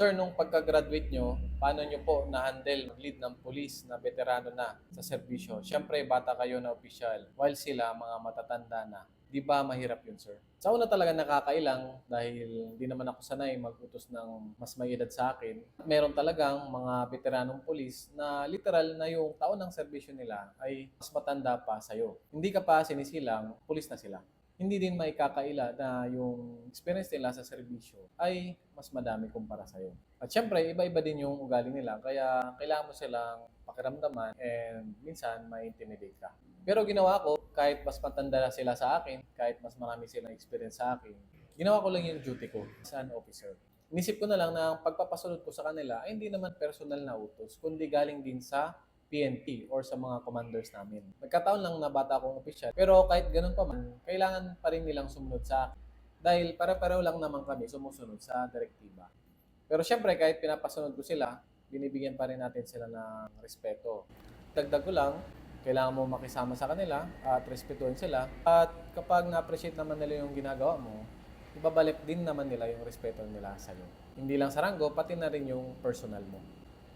Sir, nung pagka-graduate nyo, paano nyo po na-handle mag-lead ng police na veterano na sa serbisyo? Siyempre, bata kayo na opisyal, while sila mga matatanda na. Di ba mahirap yun, sir? Sa una talaga nakakailang dahil hindi naman ako sanay mag-utos ng mas may edad sa akin. Meron talagang mga veteranong polis na literal na yung taon ng serbisyo nila ay mas matanda pa sa'yo. Hindi ka pa sinisilang, polis na sila hindi din may kakaila na yung experience nila sa serbisyo ay mas madami kumpara sa'yo. At syempre, iba-iba din yung ugali nila, kaya kailangan mo silang pakiramdaman and minsan ma-intimidate ka. Pero ginawa ko, kahit mas matanda na sila sa akin, kahit mas marami silang experience sa akin, ginawa ko lang yung duty ko as an officer. Inisip ko na lang na ang pagpapasunod ko sa kanila ay hindi naman personal na utos, kundi galing din sa PNP or sa mga commanders namin. Nagkataon lang na bata akong opisyal, pero kahit ganun pa man, kailangan pa rin nilang sumunod sa akin. Dahil pare-pareho lang naman kami sumusunod sa direktiba. Pero syempre, kahit pinapasunod ko sila, binibigyan pa rin natin sila ng respeto. Dagdag ko lang, kailangan mo makisama sa kanila at respetuhin sila. At kapag na-appreciate naman nila yung ginagawa mo, ibabalik din naman nila yung respeto nila sa iyo. Hindi lang sa ranggo, pati na rin yung personal mo.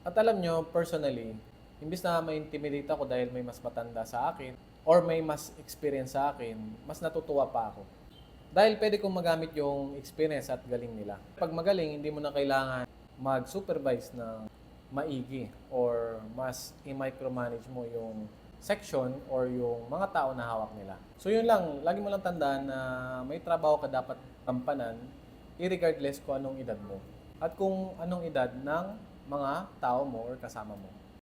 At alam nyo, personally, imbis na ma-intimidate ako dahil may mas matanda sa akin or may mas experience sa akin, mas natutuwa pa ako. Dahil pwede kong magamit yung experience at galing nila. Pag magaling, hindi mo na kailangan mag-supervise ng maigi or mas i-micromanage mo yung section or yung mga tao na hawak nila. So yun lang, lagi mo lang tandaan na may trabaho ka dapat kampanan irregardless kung anong edad mo at kung anong edad ng mga tao mo or kasama mo.